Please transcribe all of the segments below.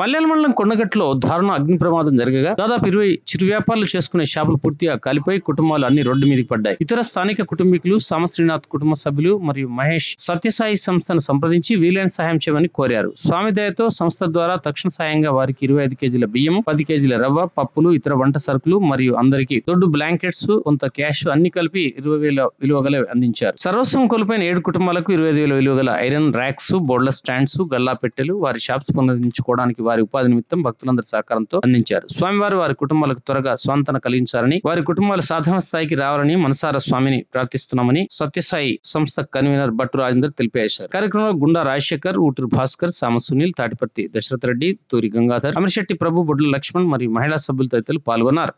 మల్లెల మండలం కొండగట్టులో దారుణ అగ్ని ప్రమాదం జరగగా దాదాపు ఇరవై చిరు వ్యాపారాలు చేసుకునే షాపులు పూర్తిగా కాలిపోయి కుటుంబాలు అన్ని రోడ్డు మీదకి పడ్డాయి. ఇతర స్థానిక కుటుంబీకులు సామ శ్రీనాథ్ కుటుంబ సభ్యులు మరియు మహేష్ సత్యసాయి సంస్థను సంప్రదించి వీలైన సహాయం చేయమని కోరారు. స్వామి దయతో సంస్థ ద్వారా తక్షణ సాయంగా వారికి ఇరవై ఐదు కేజీల బియ్యం పది కేజీల రవ్వ పప్పులు ఇతర వంట సరుకులు మరియు అందరికి దొడ్డు బ్లాంకెట్స్ కొంత క్యాష్ అన్ని కలిపి ఇరవై వేల విలువగల అందించారు. సర్వస్వం కోల్పోయిన ఏడు కుటుంబాలకు ఇరవై ఐదు వేల విలువగల ఐరన్ ర్యాక్స్ బోర్డ్ల స్టాండ్స్ గల్లా పెట్టెలు వారి షాప్స్ పునరుద్ధరించుకోవడానికి వారి ఉపాధి నిమిత్తం భక్తులందరి సహకారంతో అందించారు. స్వామివారు వారి కుటుంబాలకు త్వరగా స్వాంతన కలిగించాలని వారి కుటుంబాలు సాధారణ స్థాయికి రావాలని మనసార స్వామిని ప్రార్థిస్తున్నామని సత్యసాయి సంస్థ కన్వీనర్ భట్టు రాజేందర్ తెలిపేశారు కార్యక్రమంలో గుండా రాజశేఖర్ ఊటూరు భాస్కర్ సామ సునీల్ తాటిపర్తి దశరథ రెడ్డి తూరి గంగాధర్ అమర్శెట్టి ప్రభు బొడ్ల లక్ష్మణ్ మరియు మహిళా సభ్యులు తదితరులు పాల్గొన్నారు.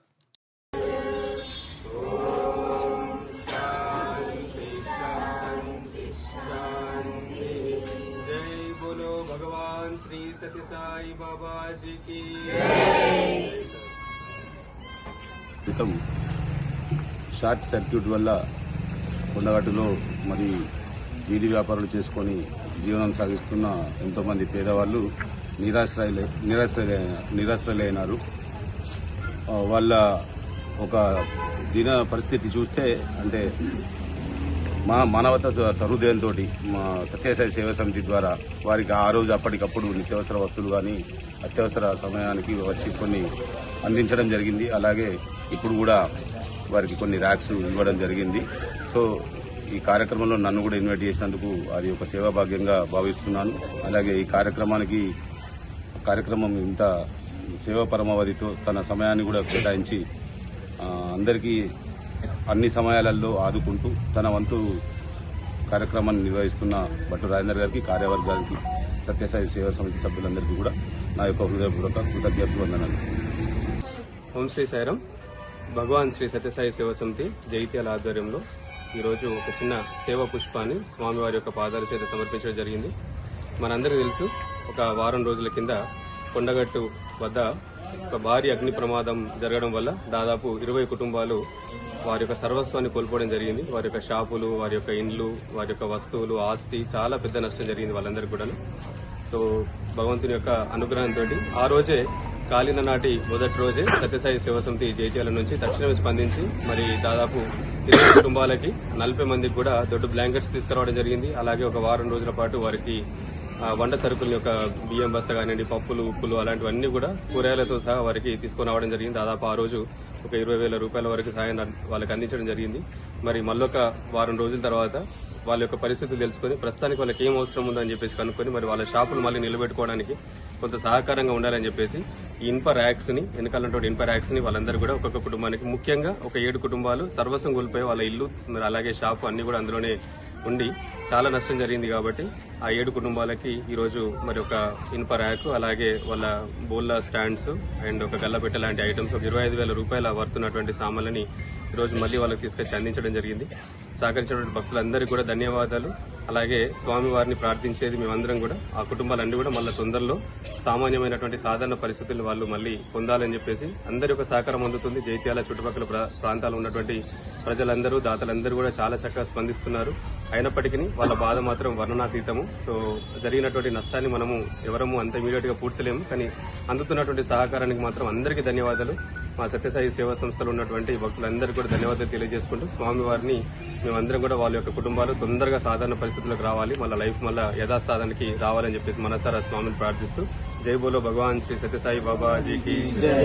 క్రితం షార్ట్ సర్క్యూట్ వల్ల కొండగట్టులో మరి వీధి వ్యాపారాలు చేసుకొని జీవనం సాగిస్తున్న ఎంతోమంది పేదవాళ్ళు నిరాశ్రయ నిరాశ్రయ నిరాశ్రయులైనారు. వాళ్ళ ఒక దిన పరిస్థితి చూస్తే అంటే మా మానవత సహృదయంతో మా సత్యసాయి సేవా సమితి ద్వారా వారికి ఆ రోజు అప్పటికప్పుడు నిత్యావసర వస్తువులు కానీ అత్యవసర సమయానికి వచ్చి కొన్ని అందించడం జరిగింది. అలాగే ఇప్పుడు కూడా వారికి కొన్ని ర్యాక్స్ ఇవ్వడం జరిగింది. సో ఈ కార్యక్రమంలో నన్ను కూడా ఇన్వైట్ చేసినందుకు అది ఒక సేవా భాగ్యంగా భావిస్తున్నాను. అలాగే ఈ కార్యక్రమానికి కార్యక్రమం ఇంత సేవా పరమావధితో తన సమయాన్ని కూడా కేటాయించి అందరికీ అన్ని సమయాలలో ఆదుకుంటూ తన వంతు కార్యక్రమాన్ని నిర్వహిస్తున్న భట్టు రాజేందర్ గారికి కార్యవర్గానికి సత్యసాయి సేవా సమితి సభ్యులందరికీ కూడా నా యొక్క హృదయపూర్వక కృతజ్ఞతలు వందనాలు. ఓం శ్రీ సాయిరం భగవాన్ శ్రీ సత్యసాయి సేవ సమితి జైత్యాల ఆధ్వర్యంలో ఈరోజు ఒక చిన్న సేవ పుష్పాన్ని స్వామివారి యొక్క పాదాల చేత సమర్పించడం జరిగింది. మనందరికీ తెలుసు ఒక వారం రోజుల కింద కొండగట్టు వద్ద ఒక భారీ అగ్ని ప్రమాదం జరగడం వల్ల దాదాపు ఇరవై కుటుంబాలు వారి యొక్క సర్వస్వాన్ని కోల్పోవడం జరిగింది. వారి యొక్క షాపులు వారి యొక్క ఇండ్లు వారి యొక్క వస్తువులు ఆస్తి చాలా పెద్ద నష్టం జరిగింది వాళ్ళందరికీ కూడా సో భగవంతుని యొక్క అనుగ్రహంతో ఆ రోజే కాలిన నాటి మొదటి రోజే సత్యసాయి సేవ సమితి జైత్యాల నుంచి తక్షణమే స్పందించి మరి దాదాపు ఇరవై కుటుంబాలకి నలభై మందికి కూడా దొడ్డు బ్లాంకెట్స్ తీసుకురావడం జరిగింది. అలాగే ఒక వారం రోజుల పాటు వారికి వంట సరుకుల యొక్క బియ్యం బస్త కానివ్వండి పప్పులు ఉప్పులు అలాంటివన్నీ కూడా కూరగాయలతో సహా వారికి తీసుకొని రావడం జరిగింది. దాదాపు ఆ రోజు ఒక ఇరవై వేల రూపాయల వరకు సాయం వాళ్ళకి అందించడం జరిగింది. మరి మళ్ళొక వారం రోజుల తర్వాత వాళ్ళ యొక్క పరిస్థితులు తెలుసుకొని ప్రస్తుతానికి వాళ్ళకి ఏం అవసరం ఉందని చెప్పేసి కనుక్కొని మరి వాళ్ళ షాపులు మళ్ళీ నిలబెట్టుకోవడానికి కొంత సహకారంగా ఉండాలని చెప్పేసి ఈ ఇన్ప ర్యాక్స్ని వెనకాలంటే ఇన్ప ర్యాక్స్ని వాళ్ళందరూ కూడా ఒక్కొక్క కుటుంబానికి ముఖ్యంగా ఒక ఏడు కుటుంబాలు సర్వస్వం కోల్పోయి వాళ్ళ ఇల్లు మరి అలాగే షాపు అన్ని కూడా అందులోనే ఉండి చాలా నష్టం జరిగింది కాబట్టి ఆ ఏడు కుటుంబాలకి ఈరోజు మరి ఒక ఇనుప ర్యాక్ అలాగే వాళ్ళ బోల్లా స్టాండ్స్ అండ్ ఒక గల్లపెట్ట లాంటి ఐటమ్స్ ఒక ఇరవై ఐదు వేల రూపాయల వర్తున్నటువంటి సామాన్లని ఈరోజు మళ్ళీ వాళ్ళకి తీసుకొచ్చి అందించడం జరిగింది. సహకరించినటువంటి భక్తులందరికీ కూడా ధన్యవాదాలు. అలాగే స్వామివారిని ప్రార్థించేది మేమందరం కూడా. ఆ కుటుంబాలన్నీ కూడా మళ్ళీ తొందరలో సామాన్యమైనటువంటి సాధారణ పరిస్థితులు వాళ్ళు మళ్ళీ పొందాలని చెప్పేసి అందరి యొక్క సహకారం అందుతుంది. జైత్యాల చుట్టుపక్కల ప్రా- ఉన్నటువంటి ప్రజలందరూ దాతలందరూ కూడా చాలా చక్కగా స్పందిస్తున్నారు. అయినప్పటికీ వాళ్ళ బాధ మాత్రం వర్ణనాతీతము. సో జరిగినటువంటి నష్టాన్ని మనము ఎవరము అంత ఇమీడియట్గా పూడ్చలేము. కానీ అందుతున్నటువంటి సహకారానికి మాత్రం అందరికీ ధన్యవాదాలు. మా సత్యసాయి సేవా సంస్థలో ఉన్నటువంటి భక్తులందరికీ కూడా ధన్యవాదాలు తెలియజేసుకుంటూ స్వామివారిని మేమందరం కూడా వాళ్ళ యొక్క కుటుంబాలు తొందరగా సాధారణ పరిస్థితులకు రావాలి. మళ్ళీ లైఫ్ మళ్ళీ యథాస్థానానికి రావాలని చెప్పేసి మనసారా స్వామిని ప్రార్థిస్తూ. జై బోలో భగవాన్ శ్రీ సత్యసాయి బాబాజీకి.